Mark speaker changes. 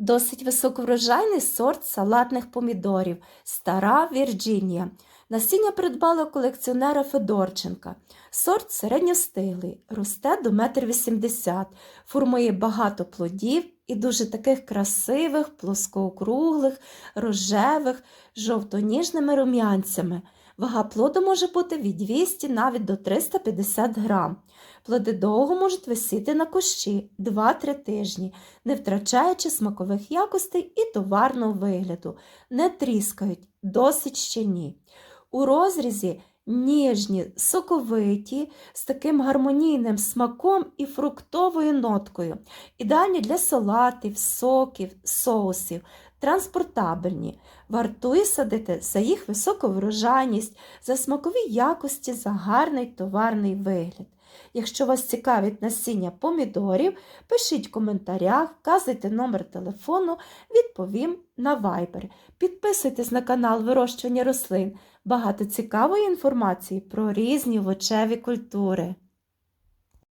Speaker 1: Досить високоврожайний сорт салатних помідорів Стара Вірджинія. Насіння придбала колекціонера Федорченка. Сорт середньостиглий, росте до 1,80 м, формує багато плодів і дуже таких красивих, плоскоокруглих, рожевих, жовто-ніжними рум'янцями. Вага плоду може бути від 200 навіть до 350 грам. Плоди довго можуть висіти на кущі 2-3 тижні, не втрачаючи смакових якостей і товарного вигляду, не тріскають, досить щільні. У розрізі ніжні, соковиті, з таким гармонійним смаком і фруктовою ноткою, ідеальні для салатів, соків, соусів, транспортабельні. Вартує садити за їх високу врожайність, за смакові якості, за гарний товарний вигляд. Якщо вас цікавить насіння помідорів, пишіть в коментарях, вказуйте номер телефону, відповім на Viber. Підписуйтесь на канал вирощування рослин. Багато цікавої інформації про різні овочеві культури.